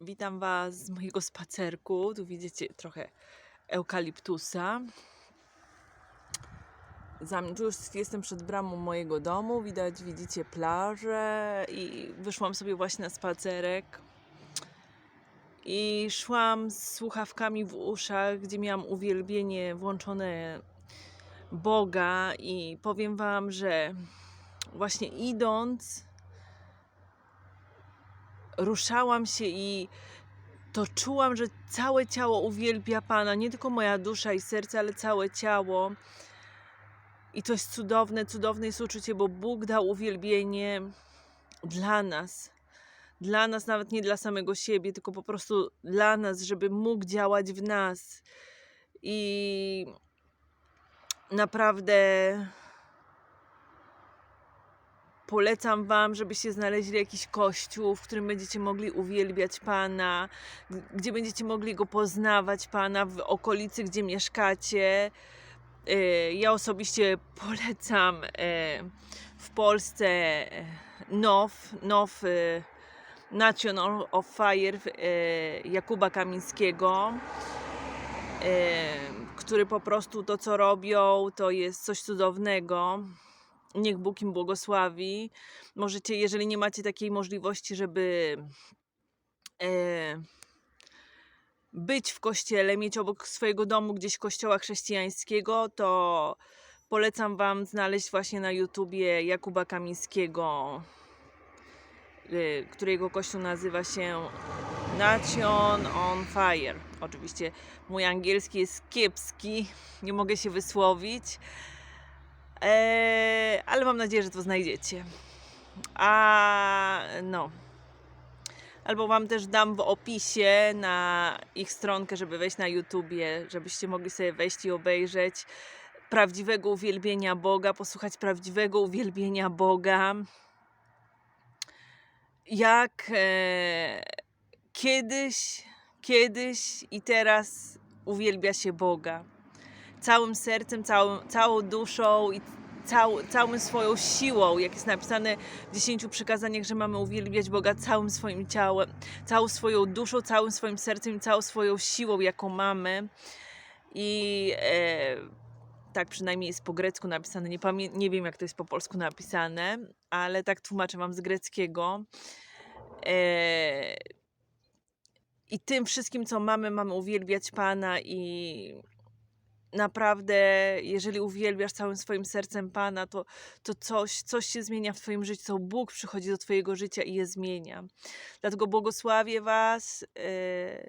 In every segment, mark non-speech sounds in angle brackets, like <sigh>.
Witam Was z mojego spacerku. Tu widzicie trochę eukaliptusa. Za mnie, tu już jestem przed bramą mojego domu. Widać, widzicie plażę i wyszłam sobie właśnie na spacerek. I szłam z słuchawkami w uszach, gdzie miałam uwielbienie włączone Boga i powiem Wam, że właśnie idąc ruszałam się i to czułam, że całe ciało uwielbia Pana, nie tylko moja dusza i serce, ale całe ciało. I to jest cudowne, cudowne jest uczucie, bo Bóg dał uwielbienie dla nas. Dla nas, nawet nie dla samego siebie, tylko po prostu dla nas, żeby mógł działać w nas. I naprawdę Polecam Wam, żebyście znaleźli jakiś kościół, w którym będziecie mogli uwielbiać Pana, gdzie będziecie mogli Go poznawać, Pana, w okolicy, gdzie mieszkacie. E, Ja osobiście <laughs> polecam e, w Polsce e, NOW, NOW National of Fire Jakuba Kamińskiego który po prostu to, co robią, to jest coś cudownego. Niech Bóg im błogosławi. Możecie, jeżeli nie macie takiej możliwości, żeby e, być w kościele, mieć obok swojego domu gdzieś kościoła chrześcijańskiego, to polecam Wam znaleźć właśnie na YouTubie Jakuba Kamińskiego, y, którego kościół nazywa się Nation on Fire. Oczywiście mój angielski jest kiepski, nie mogę się wysłowić, eee, ale mam nadzieję, że to znajdziecie. A no. Albo Wam też dam w opisie na ich stronkę, żeby wejść na YouTubie, żebyście mogli sobie wejść i obejrzeć prawdziwego uwielbienia Boga, posłuchać prawdziwego uwielbienia Boga. Jak e, kiedyś, kiedyś i teraz uwielbia się Boga. Całym sercem, całą, całą duszą i cał, całą swoją siłą, jak jest napisane w dziesięciu przykazaniach, że mamy uwielbiać Boga całym swoim ciałem, całą swoją duszą, całym swoim sercem i całą swoją siłą, jaką mamy. I e, tak przynajmniej jest po grecku napisane. Nie, pamię- nie wiem, jak to jest po polsku napisane, ale tak tłumaczę wam z greckiego. E, I tym wszystkim, co mamy, mamy uwielbiać Pana i naprawdę, jeżeli uwielbiasz całym swoim sercem Pana, to, to coś, coś się zmienia w Twoim życiu, to Bóg przychodzi do Twojego życia i je zmienia. Dlatego błogosławię Was. e,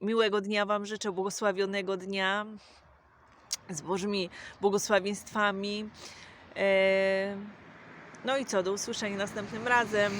Miłego dnia Wam życzę, błogosławionego dnia z Bożymi błogosławieństwami. E, No i co, do usłyszenia następnym razem.